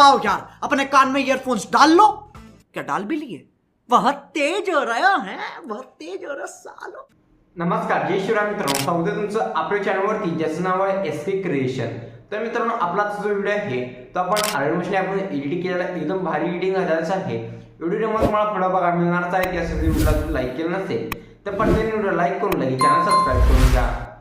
आओ यार अपने कान में ईयरफोन्स डाल लो। क्या डाल भी लिए? बहुत तेज हो रहा है बहुत तेज हो रहा सालो। नमस्कार जय शिवराय मित्रांनो स्वागत आहे तुमचं आपल्या चॅनलवरती ज्याचं नाव आहे एस के क्रिएशन तर मित्रांनो आपला जो व्हिडिओ आहे तो आपण आर्यन आपण एडिटिंग केलेला एकदम भारी एडिटिंग झालेलाच आहे. व्हिडिओ तुम्हाला पुढे बघा मिळणारच आहे की असं व्हिडिओला तुम्ही लाईक केलं नसेल तर पटकन व्हिडिओ लाईक करून लगेच चॅनल सबस्क्राईब करून घ्या.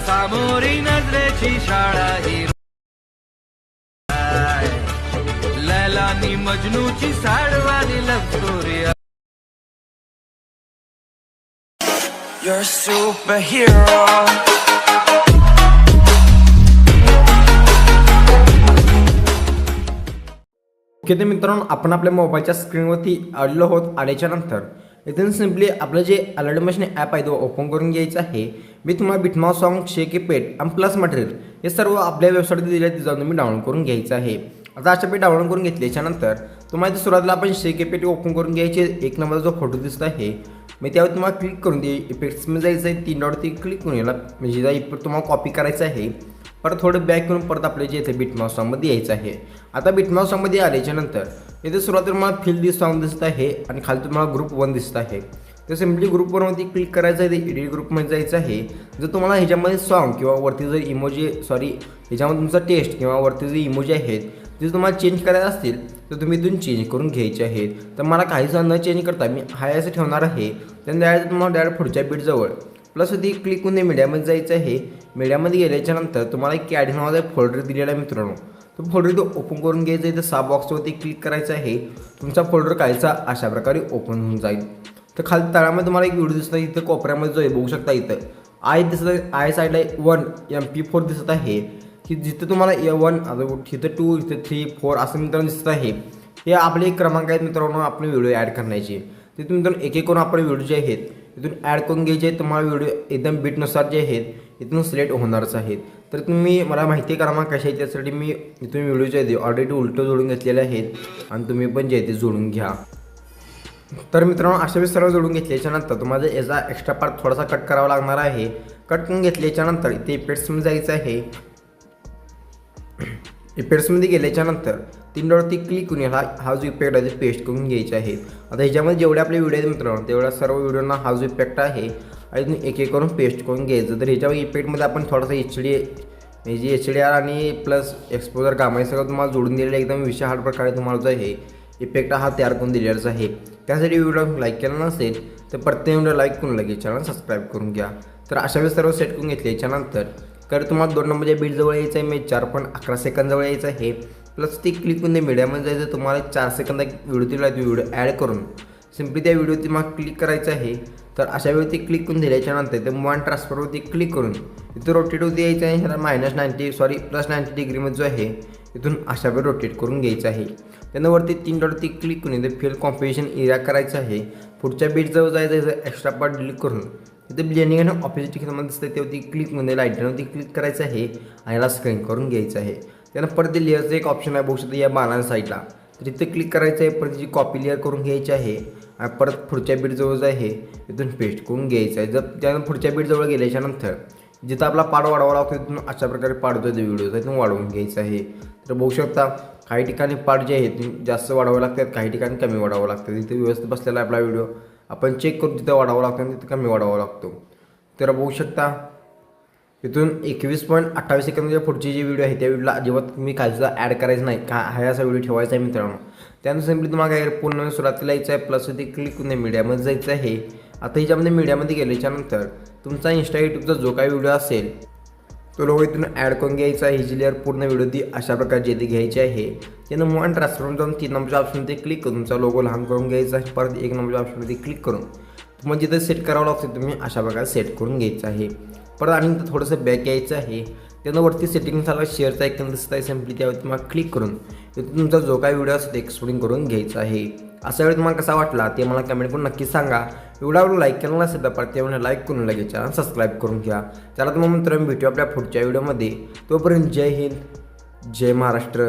सामोरी नजरेची शाळा ही. लैलानी मजनूची साडवानी स्टोरी You're a superhero. तर मित्रांनो आपण आपल्या मोबाईलच्या स्क्रीनवरती आलेलो आहोत आल्याच्यानंतर इथून सिम्पली आपलं जे अलर्ट मशीन ॲप आहे तो ओपन करून घ्यायचं आहे मी तुम्हाला बिटमा सॉन्ग शेके पेट आणि प्लस मटेरियल हे सर्व आपल्या वेबसाईटवर दिले ते जाऊन तुम्ही डाउनलोड करून घ्यायचं आहे. आता अशा पेट डाउनलोड करून घेतल्याच्यानंतर तुम्हाला इथे सुरुवातीला आपण शेके पेट ओपन करून घ्यायचे. एक नंबरचा जो फोटो दिसत आहे मी त्यावर तुम्हाला क्लिक करून ते इफेक्ट्समध्ये जायचं आहे तीन डॉट ते क्लिक करून याला म्हणजे ज्या इफेक्ट तुम्हाला कॉपी करायचं आहे. परत थोडं बॅक करून परत आपल्या जे इथे बिटमाऊस सॉंगमध्ये यायचं आहे. आता बिटमाऊस सॉंगमध्ये आल्याच्यानंतर इथे सुरुवातीला मला फिल दिस सॉन्ग दिसत आहे आणि खाली तुम्हाला ग्रुप वन दिसत आहे. तर सिम्पली ग्रुपवरती क्लिक करायचं आहे ते एडिट ग्रुपमध्ये जायचं आहे. जर तुम्हाला ह्याच्यामध्ये सॉन्ग किंवा वरती जर इमोजी सॉरी ह्याच्यामध्ये तुमचा टेस्ट किंवा वरती जे इमोजी आहेत ते तुम्हाला चेंज करायचे असतील तर तुम्ही इथून चेंज करून घ्यायचे आहेत. तर मला काहीच न चेंज करता मी हाय असं ठेवणार आहे. त्यानंतर डायरेक्ट तुम्हाला डायरेक्ट पुढच्या बीटजवळ प्लस ती क्लिक करून मीडियामध्ये जायचं आहे. मीडियामध्ये गेल्याच्यानंतर तुम्हाला एक कॅडी नावाचा एक फोल्डर दिलेला आहे मित्रांनो. तो फोल्डर तो ओपन करून घ्यायचा आहे. तर सहा बॉक्सवरती क्लिक करायचं आहे. तुमचा फोल्डर कायचा अशा प्रकारे ओपन होऊन जाईल. तर खाली तळामध्ये तुम्हाला एक व्हिडिओ दिसत आहे इथं कोपऱ्यामध्ये जो आहे बघू शकता इथं. आय दिसत आहे आय साईडला वन एम पी फोर दिसत आहे. की जिथं तुम्हाला ए वन इथं टू इथं थ्री फोर असं मित्रांनो दिसत आहे. हे आपले एक क्रमांक आहेत मित्रांनो आपण व्हिडिओ ॲड करण्याचे. तिथून मित्रांनो एक एक करून आपण व्हिडिओ जे आहेत इथून ॲड करून घ्यायचे. तुम्हाला व्हिडिओ एकदम बीटनुसार जे आहेत इथून सिलेक्ट होणारच आहेत. तर तुम्ही मला माहिती क्रमांक कशा आहे त्यासाठी मी इथून व्हिडिओ जे आहेत ऑलरेडी उलटं जोडून घेतलेले आहेत. आणि तुम्ही पण जे आहे ते जोडून घ्या. तर मित्रांनो अशा वेळेस सर्व जोडून घेतल्याच्यानंतर तुम्हाला याचा एक्स्ट्रा पार्ट थोडासा कट करावा लागणार आहे. कट करून घेतल्याच्यानंतर इथे इफेक्ट्समध्ये जायचं आहे. इफेक्ट्समध्ये गेल्याच्यानंतर तीन डॉलरती क्लिक करून याला हा जो इफेक्ट आहे ते पेस्ट करून घ्यायचे आहे. आता ह्याच्यामध्ये जेवढे आपले व्हिडिओ आहेत मित्रांनो तेवढ्या सर्व व्हिडिओना हा जो इफेक्ट आहे आणि एक एक करून पेस्ट करून घ्यायचं. तर ह्याच्या इफेक्टमध्ये आपण थोडासा एच डी म्हणजे एच डी आर आणि प्लस एक्सपोजर काम आहे सगळं तुम्हाला जोडून दिलेलं एकदम विशाल प्रकारे तुम्हाला जो आहे इफेक्ट हा तयार करून दिलेलाच आहे. त्यासाठी व्हिडिओ लाईक केला नसेल तर प्रत्येक व्हिडिओ लाईक करून लगेच चॅनल सबस्क्राईब करून घ्या. तर अशा वेळेस सर्व सेट करून घेतले याच्यानंतर तर तुम्हाला दोन नंबरच्या बीटजवळ यायचं आहे मी चार पण अकरा सेकंदजवळ यायचं आहे. प्लस ती क्लिक करून मीडियामध्ये जायचं तुम्हाला चार सेकंद व्हिडिओ दिला व्हिडिओ ॲड करून. सिम्पली त्या व्हिडिओ तुम्हाला क्लिक करायचं आहे. तर अशा वेळी ते क्लिक करून दिल्याच्यानंतर ते वन ट्रान्सफरवरती क्लिक करून इथं रोटेट होती यायचं आहे ह्याला minus ninety sorry plus ninety डिग्रीमध्ये जो आहे इथून अशा वेळी रोटेट करून घ्यायचं आहे. त्यानं वरती तीन डॉटवरती क्लिक करून इथे फिल कॉम्पिटिशन एरिया करायचं आहे. पुढच्या बीटजवळ जायचं एक्स्ट्रा पार्ट डिलीट करून. इथे ब्लेंडिंग आणि ऑफिस ठिकाणामध्ये दिसतं त्यावरती क्लिक म्हणजे लाईटवरती क्लिक करायचं आहे आणि याला स्क्रीन करून घ्यायचं आहे. त्यानं परत ते लेअरचं एक ऑप्शन आहे बघू शकता या बाणाच्या साईडला तर इथे क्लिक करायचं आहे परत जी कॉपी लेअर करून घ्यायची आहे आणि परत पुढच्या बीटजवळ जे आहे इथून पेस्ट करून घ्यायचं आहे. जर त्यानं पुढच्या बीटजवळ गेल्याच्यानंतर जिथं आपला पाड वाढवावा लागतो तिथून अशा प्रकारे पाडतो ते व्हिडिओ तिथून वाढवून घ्यायचं आहे. तर बघू शकता काही ठिकाणी पाड जे आहेत जास्त वाढवावे लागतात काही ठिकाणी कमी वाढवावं लागतं तिथे व्यवस्थित बसलेला आपला व्हिडिओ आपण चेक करून तिथं वाढावा लागतो आणि तिथं कमी वाढावा लागतो. तर बघू शकता तिथून एकवीस पॉईंट अठ्ठावीस सेकंदच्या पुढची जी व्हिडिओ आहे त्या व्हिडिओला अजिबात मी खालचा ॲड करायचं नाही. का हा असा व्हिडिओ ठेवायचा आहे मित्रांनो. त्यानुसार सिम्पली तुम्हाला काय पूर्ण सुरुवातीला यायचं आहे प्लस ते क्लिक करून मीडियामध्ये जायचं आहे. आता ह्याच्यामध्ये मीडियामध्ये गेल्याच्यानंतर तुमचा इंस्टा यूट्यूबचा जो काही व्हिडिओ असेल तो लोक इथून ॲड करून घ्यायचा आहे. ही लेअर पूर्ण व्हिडिओ ती अशा प्रकारची येथे घ्यायची आहे. त्यानं वन ट्रान्सफर जाऊन तीन नंबरच्या ऑप्शनमध्ये क्लिक करून तुमचा लोगो लहान करून घ्यायचा आहे. परत एक नंबरच्या ऑप्शनमध्ये क्लिक करून तुम्हाला जिथं सेट करावं लागतं तुम्ही अशा प्रकारे सेट करून घ्यायचं आहे. परत आणि थोडंसं बॅक यायचं आहे. त्यांना वरती सेटिंग झाला शेअरचा ऐकून दिसत आहे सिम्पली त्यावर तुम्हाला क्लिक करून. तुमचा जो काही व्हिडिओ असतो एक्सप्लेन करून घ्यायचा आहे. असा वेळ तुम्हाला कसा वाटला ते मला कमेंट करून नक्की सांगा. व्हिडिओ लाईक केला नसेल तर परत त्यामुळे लाईक करून लगेच चॅनल सबस्क्राईब करून घ्या. चला तर मग मित्रांनो भेटू आपल्या पुढच्या व्हिडिओमध्ये तोपर्यंत जय हिंद जय महाराष्ट्र.